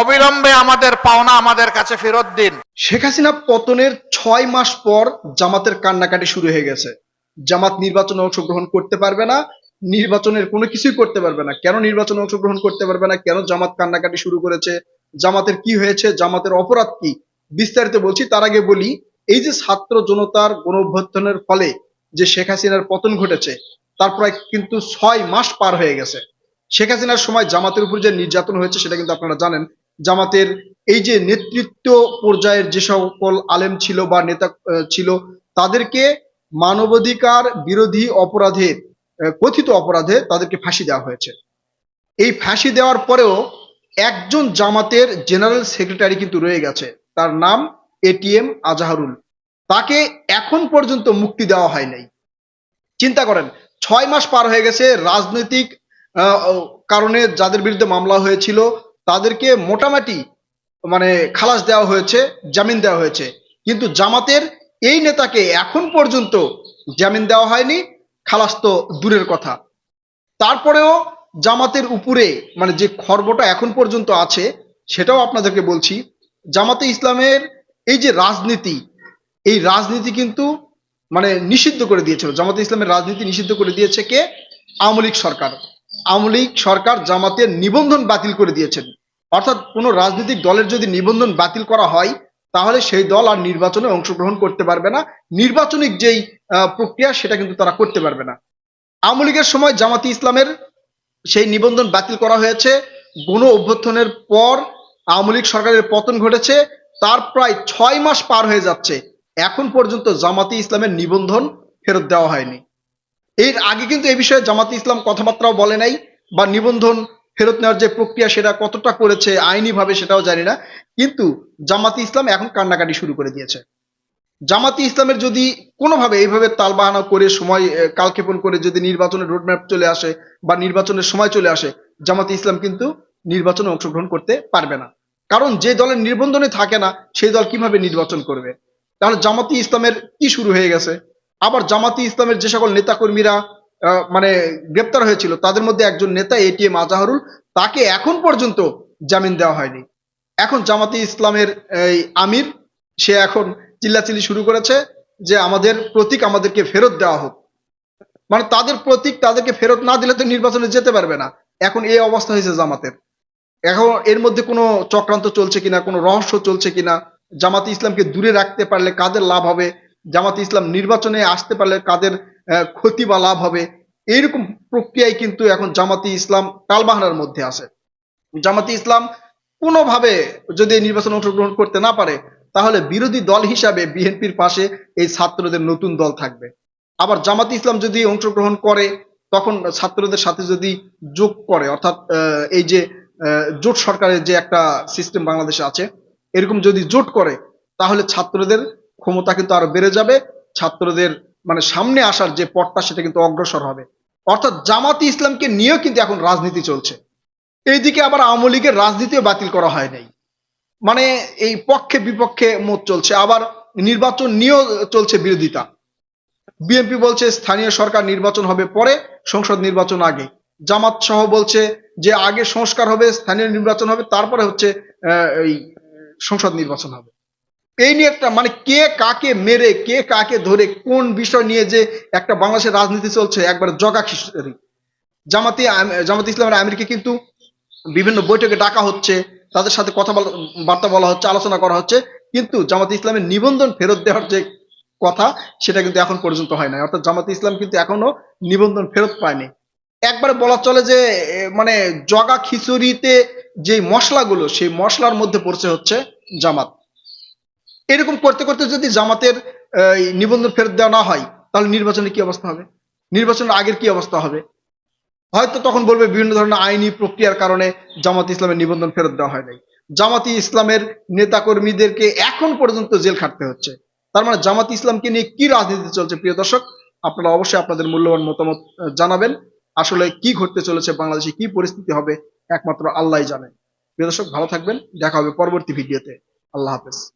অবিলম্বে আমাদের পাওনা আমাদের কাছে ফেরত দিন। শেখ হাসিনা পতনের ছয় মাস পর জামাতের কান্নাকাটি শুরু হয়ে গেছে। জামাত নির্বাচনে অংশগ্রহণ করতে পারবে না, নির্বাচনের কোনো কিছুই করতে পারবে না। কেন নির্বাচনে অংশগ্রহণ করতে পারবে না? কেন জামাত কান্নাকাটি শুরু করেছে? জামাতের কি হয়েছে? জামাতের অপরাধ কি? বিস্তারিত বলছি, তার আগে বলি, এই যে ছাত্র জনতার গণ অভ্যুত্থানের ফলে যে শেখ হাসিনার পতন ঘটেছে, তার প্রায় কিন্তু ছয় মাস পার হয়ে গেছে। শেখ হাসিনার সময় জামাতের উপর যে নির্যাতন হয়েছে, সেটা কিন্তু আপনারা জানেন। জামাতের এই যে নেতৃত্ব পর্যায়ের যে সকল আলেম ছিল বা নেতা ছিল, তাদেরকে মানবাধিকার বিরোধী অপরাধের কথিত অপরাধে তাদেরকে ফাঁসি দেওয়া হয়েছে। এই ফাঁসি দেওয়ার পরেও একজন জামাতের জেনারেল সেক্রেটারি কিন্তু রয়ে গেছে। তার নাম এটিএম আজাহারুল। তাকে এখন পর্যন্ত মুক্তি দেওয়া হয় নাই। চিন্তা করেন, ছয় মাস পার হয়ে গেছে, রাজনৈতিক কারণে যাদের বিরুদ্ধে মামলা হয়েছিল তাদেরকে মোটামুটি মানে খালাস দেওয়া হয়েছে, জামিন দেওয়া হয়েছে। কিন্তু জামাতের এই নেতাকে এখন পর্যন্ত জামিন দেওয়া হয়নি, খালাস তো দূরের কথা। তারপরেও জামাতের উপরে মানে যে খর্বটা এখন পর্যন্ত আছে, সেটাও আপনাদেরকে বলছি। জামাতে ইসলামের এই যে রাজনীতি, এই রাজনীতি কিন্তু মানে নিষিদ্ধ করে দিয়েছিল জামাতে ইসলামের রাজনীতি নিষিদ্ধ করে দিয়েছে কে? আওয়ামী লীগ সরকার। আওয়ামী লীগ সরকার জামাতের নিবন্ধন বাতিল করে দিয়েছেন। অর্থাৎ কোনো রাজনৈতিক দলের যদি নিবন্ধন বাতিল করা হয়, তাহলে সেই দল আর নির্বাচনে অংশগ্রহণ করতে পারবে না। নির্বাচনিক যেই প্রক্রিয়া, সেটা কিন্তু তারা করতে পারবে না। আওয়ামী লীগের সময় জামাতি ইসলামের সেই নিবন্ধন বাতিল করা হয়েছে। গণ অভ্যর্থনের পর আওয়ামী লীগ সরকারের পতন ঘটেছে। তার প্রায় ছয় মাস পার হয়ে যাচ্ছে। এখন পর্যন্ত জামাতি ইসলামের নিবন্ধন ফেরত দেওয়া হয়নি। এর আগে কিন্তু এই বিষয়ে জামাতি ইসলাম কথাবার্তাও বলে নাই বা নিবন্ধন ফেরত নেওয়ার যে প্রক্রিয়া সেটা কতটা করেছে, আইনিভাবে সেটাও জানি না। কিন্তু জামাতি ইসলাম এখন কান্নাকাটি শুরু করে দিয়েছে। জামাতি ইসলামের যদি কোনোভাবে এইভাবে তালবাহানা করে সময় কালক্ষেপণ করে যদি নির্বাচনের রোডম্যাপ চলে আসে বা নির্বাচনের সময় চলে আসে, জামাতি ইসলাম কিন্তু নির্বাচনে অংশগ্রহণ করতে পারবে না। কারণ যে দলের নির্বন্ধনে থাকে না, সেই দল কীভাবে নির্বাচন করবে? তাহলে জামাতি ইসলামের কি শুরু হয়ে গেছে? আবার জামাতি ইসলামের যে সকল নেতাকর্মীরা মানে গ্রেপ্তার হয়েছিল, তাদের মধ্যে একজন নেতা এটিএম আজাহারুল, তাকে এখন পর্যন্ত জামিন দেওয়া হয়নি। এখন জামাতি ইসলামের এই আমির, সে এখন চিল্লাচিল্লি শুরু করেছে যে আমাদের প্রতীক আমাদেরকে ফেরত দেওয়া হোক। মানে তাদের প্রতীক তাদেরকে ফেরত না দিলে তো নির্বাচনে যেতে পারবে না। এখন এই অবস্থা হয়েছে জামাতের। এখন এর মধ্যে কোনো চক্রান্ত চলছে কিনা, কোনো রহস্য চলছে কিনা, জামাতি ইসলামকে দূরে রাখতে পারলে কাদের লাভ হবে জামাতি ইসলাম নির্বাচনে আসতে পারলে কাদের ক্ষতি বা লাভ হবে, এইরকম প্রক্রিয়ায় কিন্তু এখন জামাতি ইসলাম টালবাহানার মধ্যে আছে। জামাতি ইসলাম কোনোভাবে যদি এই নির্বাচনে অংশগ্রহণ করতে না পারে, তাহলে বিরোধী দল হিসাবে বিএনপির পাশে এই ছাত্রদের নতুন দল থাকবে। আবার জামাতি ইসলাম যদি অংশগ্রহণ করে, তখন ছাত্রদের সাথে যদি যোগ করে, অর্থাৎ এই যে জোট সরকারের যে একটা সিস্টেম বাংলাদেশে আছে, এরকম যদি জোট করে, তাহলে ছাত্রদের ক্ষমতা কিন্তু আরও বেড়ে যাবে, ছাত্রদের মানে সামনে আসার যে পথটা সেটা কিন্তু অগ্রসর হবে। অর্থাৎ জামাতি ইসলামকে নিয়েও কিন্তু এখন রাজনীতি চলছে। এইদিকে আবার আওয়ামী লীগের রাজনীতিও বাতিল করা হয় নাই। মানে এই পক্ষে বিপক্ষে মত চলছে, আবার নির্বাচন নিয়েও চলছে বিরোধিতা। বিএনপি বলছে স্থানীয় সরকার নির্বাচন হবে পরে, সংসদ নির্বাচন আগে। জামাত সহ বলছে যে আগে সংস্কার হবে, স্থানীয় নির্বাচন হবে, তারপরে হচ্ছে এই সংসদ নির্বাচন হবে। এই নিয়ে একটা মানে কে কাকে মেরে, কে কাকে ধরে, কোন বিষয় নিয়ে যে একটা বাংলাদেশের রাজনীতি চলছে, একবার জগা খিচুড়ি জামাতি জামাতি ইসলামের আমিরকে কিন্তু বিভিন্ন বৈঠকে ডাকা হচ্ছে, তাদের সাথে কথা বার্তা বলা হচ্ছে, আলোচনা করা হচ্ছে, কিন্তু জামাতে ইসলামের নিবন্ধন ফেরত দেওয়ার যে কথা, সেটা কিন্তু এখন পর্যন্ত হয় না অর্থাৎ জামাতে ইসলাম কিন্তু এখনও নিবন্ধন ফেরত পায়নি। একবারে বলা চলে যে মানে জগা খিচুড়িতে যে মশলাগুলো, সেই মশলার মধ্যে পড়ছে হচ্ছে জামাত। এরকম করতে করতে যদি জামাতের নিবন্ধন ফেরত দেওয়া না হয়, তাহলে নির্বাচনের কি অবস্থা হবে? নির্বাচনের আগের কি অবস্থা হবে? হয়তো তখন বলবে বিভিন্ন ধরনের আইনি প্রক্রিয়ার কারণে জামাত ইসলামের নিবন্ধন ফেরত দেওয়া হয় নাই। জামাতি ইসলামের নেতাকর্মীদেরকে এখন পর্যন্ত জেল খাটতে হচ্ছে। তার মানে জামাত ইসলামকে নিয়ে কি রাজনীতি চলছে, প্রিয় দর্শক? আপনারা অবশ্যই আপনাদের মূল্যবান মতামত জানাবেন। আসলে কি ঘটতে চলেছে, বাংলাদেশে কি পরিস্থিতি হবে, একমাত্র আল্লাহ জানে। প্রিয় দর্শক, ভালো থাকবেন। দেখা হবে পরবর্তী ভিডিওতে। আল্লাহ হাফেজ।